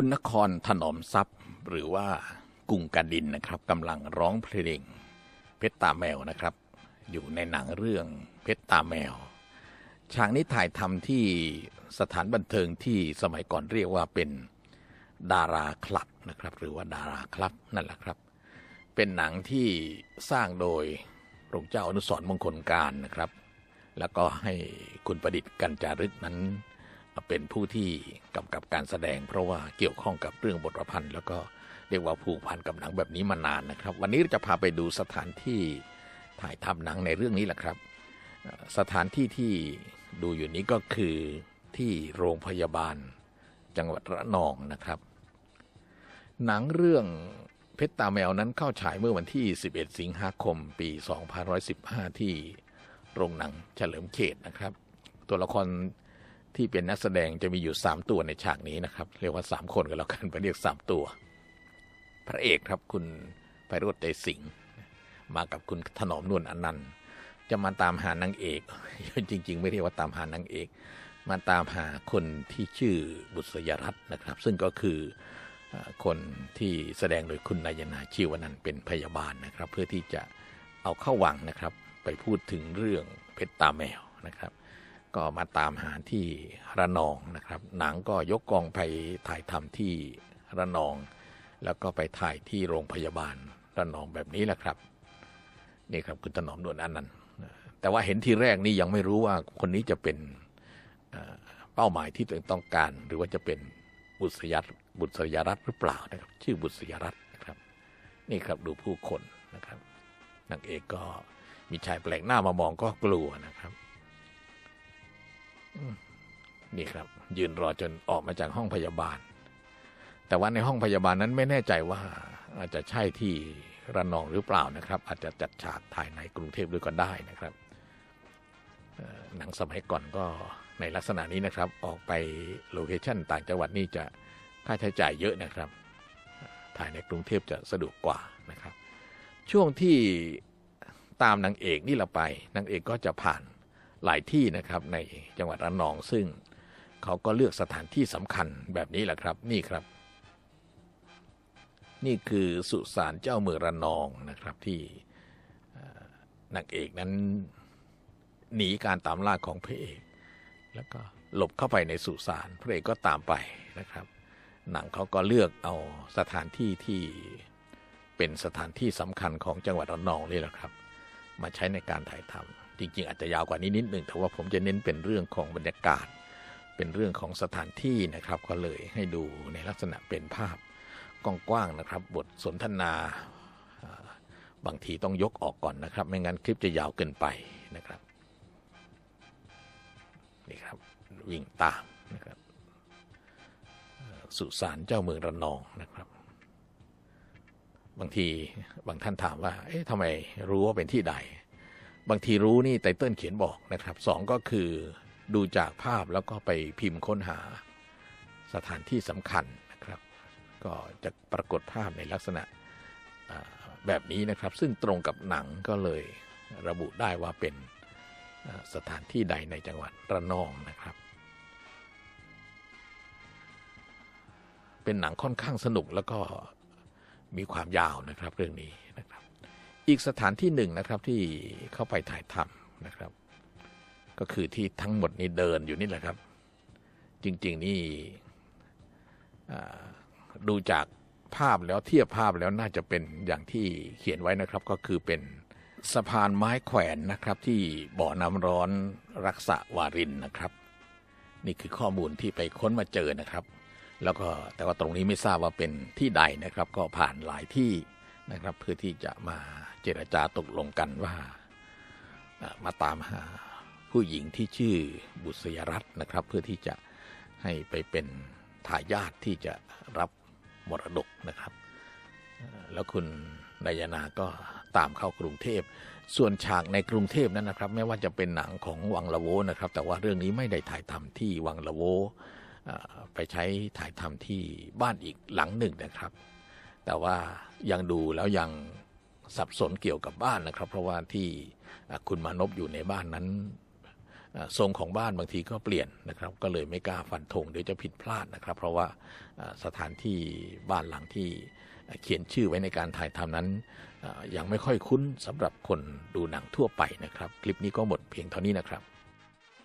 คุณนครถนอมทรัพย์ หรือว่ากุ้งกระดินนะครับกำลังร้องเพลง เพชรตาแมวนะครับ อยู่ในหนังเรื่องเพชรตาแมว ฉากนี้ถ่ายทำที่สถานบันเทิงที่สมัยก่อนเรียกว่าเป็นดาราคลับนะครับ หรือว่าดาราคลับนั่นแหละครับ เป็นหนังที่สร้างโดยพระองเจ้าอนุสรมงคลการนะครับ แล้วก็ให้คุณประดิษฐ์กัญจารึกนั้น เป็นผู้ที่กำกับการแสดง เพราะว่าเกี่ยวข้องกับเรื่องบทประพันธ์ แล้วก็เรียกว่าผูกพันกับหนังแบบนี้มานานนะครับ วันนี้เราจะพาไปดูสถานที่ถ่ายทำหนังในเรื่องนี้แหละครับ สถานที่ที่ดูอยู่นี้ก็คือที่โรงพยาบาลจังหวัดระนองนะครับ หนังเรื่องเพชรตาแมวนั้นเข้าฉายเมื่อวันที่ 11 สิงหาคม ปี2515 ที่โรงหนังเฉลิมเขตนะครับ ตัวละคร ที่เป็นนักแสดงจะมีอยู่3ตัวในฉากนี้นะครับ เรียกว่า3คนกันแล้วกันไปเรียก3ตัว พระเอกครับคุณไพโรจน์ใจสิงห์มากับคุณถนอมนวลอนันต์จะมาตามหานางเอก จริง ๆ ไม่เรียกว่าตามหานางเอก มาตามหาคนที่ชื่อบุษยรัตน์นะครับ ซึ่งก็คือคนที่แสดงโดยคุณนายนาชีวนันท์เป็นพยาบาลนะครับ เพื่อที่จะเอาเข้าวังนะครับ ไปพูดถึงเรื่องเพชรตาแมวนะครับ ก็มาตามหาที่ระนองนะครับ หนังก็ยกกองไปถ่ายทำที่ระนอง แล้วก็ไปถ่ายที่โรงพยาบาลระนองแบบนี้แหละครับนี่ครับคุณถนอมนวลอันนั้นแต่ว่าเห็นทีแรกนี่ยังไม่รู้ว่าคนนี้จะเป็นเป้าหมายที่ตัวเองต้องการ หรือว่าจะเป็นบุษยรัตน์บุษยรัตหรือเปล่านะครับ ชื่อบุษยรัตน์นะครับ นี่ครับดูผู้คนนะครับนางเอกก็มีชายแปลกหน้ามามองก็กลัวนะครับ นี่ครับ ยืนรอจนออกมาจากห้องพยาบาล แต่ว่าในห้องพยาบาลนั้นไม่แน่ใจว่า อาจจะใช่ที่ระนองหรือเปล่านะครับ อาจจะจัดฉากถ่ายในกรุงเทพด้วยก็ได้นะครับหนังสมัยก่อนก็ในลักษณะนี้นะครับ ออกไปโลเคชั่นต่างจังหวัดนี่จะค่าใช้จ่ายเยอะนะครับ ถ่ายในกรุงเทพจะสะดวกกว่านะครับ ช่วงที่ตามนางเอกนี่เราไปนางเอกก็จะผ่าน หลายที่นะครับในจังหวัดระนองซึ่งเขาก็เลือกสถานที่สำคัญแบบนี้แหละครับนี่ครับ นี่คือสุสานเจ้าเมืองระนองนะครับที่นางเอกนั้นหนีการตามล่าของพระเอก แล้วก็หลบเข้าไปในสุสานพระเอกก็ตามไปนะครับ หนังเขาก็เลือกเอาสถานที่ที่เป็นสถานที่สำคัญของจังหวัดระนองนี่แหละครับ มาใช้ในการถ่ายทำ จริงๆอาจจะยาวกว่านี้นิดหนึ่งแต่ว่าผมจะเน้นเป็นเรื่องของบรรยากาศ เป็นเรื่องของสถานที่นะครับ ก็เลยให้ดูในลักษณะเป็นภาพกว้างๆนะครับ บทสนทนาบางทีต้องยกออกก่อนนะครับ ไม่งั้นคลิปจะยาวเกินไปนะครับนี่ครับวิ่งตามนะครับสุสานเจ้าเมืองระนองนะครับ บางทีบางท่านถามว่า เอ๊ะทำไมรู้ว่าเป็นที่ใด บางทีรู้นี่ไตเติ้ลเขียนบอกนะครับสองก็คือดูจากภาพแล้วก็ไปพิมพ์ค้นหาสถานที่สำคัญนะครับ ก็จะปรากฏภาพในลักษณะแบบนี้นะครับ ซึ่งตรงกับหนังก็เลยระบุได้ว่าเป็นสถานที่ใดในจังหวัดระนองนะครับ เป็นหนังค่อนข้างสนุกแล้วก็มีความยาวนะครับเรื่องนี้ อีกสถานที่หนึ่งนะครับที่เข้าไปถ่ายทำนะครับ ก็คือที่ทั้งหมดนี้เดินอยู่นี่แหละครับ จริง ๆ นี่ดูจากภาพแล้วเทียบภาพแล้วน่าจะเป็นอย่างที่เขียนไว้นะครับ ก็คือเป็นสะพานไม้แขวนนะครับ ที่บ่อน้ำร้อนรักษาวารินนะครับ นี่คือข้อมูลที่ไปค้นมาเจอนะครับ แล้วก็แต่ว่าตรงนี้ไม่ทราบว่าเป็นที่ใดนะครับ ก็ผ่านหลายที่ นะครับ เพื่อที่จะมาเจรจาตกลงกันว่ามาตามหาผู้หญิงที่ชื่อบุษยรัตน์นะครับ เพื่อที่จะให้ไปเป็นทายาทที่จะรับมรดกนะครับ แล้วคุณนายนาก็ตามเข้ากรุงเทพ ส่วนฉากในกรุงเทพนั้นนะครับ ไม่ว่าจะเป็นหนังของวังละโวนะครับ แต่ว่าเรื่องนี้ไม่ได้ถ่ายทำที่วังละโว่ไปใช้ถ่ายทำที่บ้านอีกหลังหนึ่งนะครับ แต่ว่ายังดูแล้วยังสับสนเกี่ยวกับบ้านนะครับ เพราะว่าที่คุณมานพอยู่ในบ้านนั้นทรงของบ้านบางทีก็เปลี่ยนนะครับ ก็เลยไม่กล้าฟันธงเดี๋ยวจะผิดพลาดนะครับ เพราะว่าสถานที่บ้านหลังที่เขียนชื่อไว้ในการถ่ายทำนั้นยังไม่ค่อยคุ้นสำหรับคนดูหนังทั่วไปนะครับ คลิปนี้ก็หมดเพียงเท่านี้นะครับ